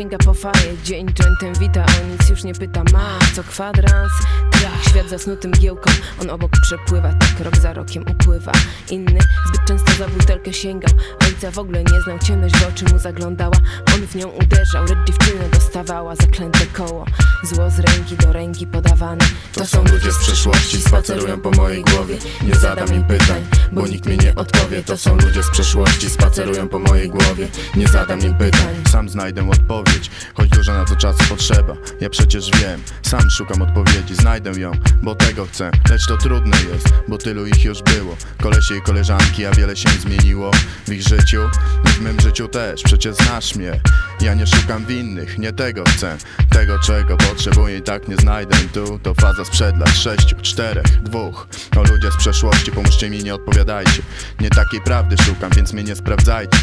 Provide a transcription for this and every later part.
sięga po faję Dzień jointem wita, o nic już nie pyta. Ma co kwadrans, trach Świat zasnuty mgiełką, on obok przepływa Tak rok za rokiem upływa. Inny zbyt często za butelkę sięgał. Ojca w ogóle nie znał, ciemność w oczy mu zaglądała. On w nią uderzał, lecz dziewczynę dostawała Zaklęte koło, zło z ręki do ręki podawane. To są ludzie z przeszłości, spacerują po mojej głowie. Nie zadam im pytań, bo nikt mi nie odpowie. To są ludzie z przeszłości, spacerują po mojej głowie. Nie zadam im pytań, sam znajdę odpowiedź. Choć dużo na to czasu potrzeba, ja przecież wiem. Sam szukam odpowiedzi, znajdę ją, bo tego chcę. Lecz to trudne jest, bo tylu ich już było. Kolesie i koleżanki, a wiele się zmieniło W ich życiu i w mym życiu też, przecież znasz mnie Ja nie szukam winnych, nie tego chcę. Tego czego potrzebuję i tak nie znajdę. Tu to faza sprzed lat sześciu, czterech, dwóch. O ludzie z przeszłości, pomóżcie mi, nie odpowiadajcie. Nie takiej prawdy szukam, więc mnie nie sprawdzajcie.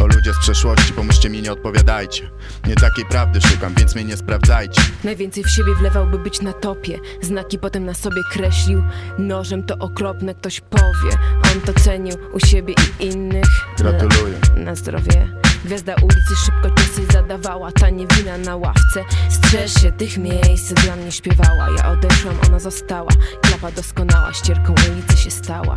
O ludzie z przeszłości, pomóżcie mi, nie odpowiadajcie. Nie takiej prawdy szukam, więc mnie nie sprawdzajcie. Najwięcej w siebie wlewał, by być na topie. Znaki potem na sobie kreślił. Nożem to okropne, ktoś powie. On to cenił u siebie i innych. Gratuluję. Na zdrowie Gwiazda ulicy szybko ciosy zadawała Ta niewina na ławce. Strzeż się tych miejsc, dla mnie śpiewała. Ja odeszłam, ona została. Klapa doskonała, ścierką ulicy się stała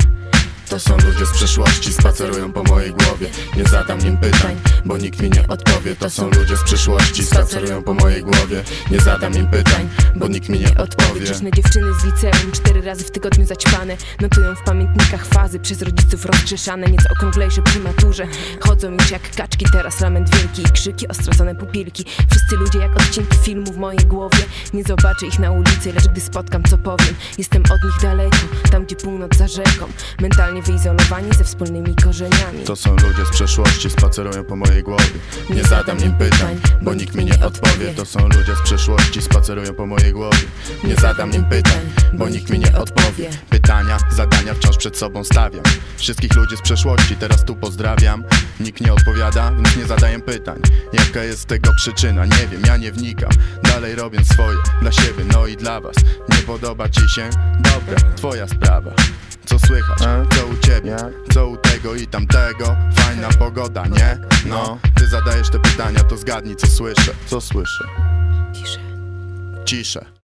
To są ludzie z przeszłości, spacerują po mojej głowie. Nie zadam im pytań, bo nikt mi nie odpowie. To są ludzie z przeszłości, spacerują po mojej głowie. Nie zadam im pytań, bo nikt mi nie odpowie. Grzeczne dziewczyny z liceum Cztery razy w tygodniu zaćpane. Notują w pamiętnikach fazy Przez rodziców rozgrzeszane. Nieco okrąglejsze przy maturze. Chodzą już jak kaczki Teraz lament wielki i krzyki Ostracone pupilki. Wszyscy ludzie jak odcinki filmu w mojej głowie. Nie zobaczę ich na ulicy Lecz gdy spotkam co powiem. Jestem od nich daleko Tam gdzie północ za rzeką. Mentalnie wyizolowani ze wspólnymi korzeniami. To są ludzie z przeszłości, spacerują po mojej głowie. Nie zadam im pytań, bo nikt mi nie odpowie. To są ludzie z przeszłości, spacerują po mojej głowie. Nie zadam im pytań, bo nikt mi nie odpowie. Pytania, zadania wciąż przed sobą stawiam. Wszystkich ludzi z przeszłości teraz tu pozdrawiam. Nikt nie odpowiada, więc nie zadaję pytań. Jaka jest tego przyczyna? Nie wiem, ja nie wnikam. Dalej robię swoje, dla siebie, no i dla was. Nie podoba ci się? Dobra, twoja sprawa słychać? Co u ciebie? Co u tego i tamtego? Fajna pogoda, nie? No, ty zadajesz te pytania, to zgadnij co słyszę Co słyszę? Ciszę Ciszę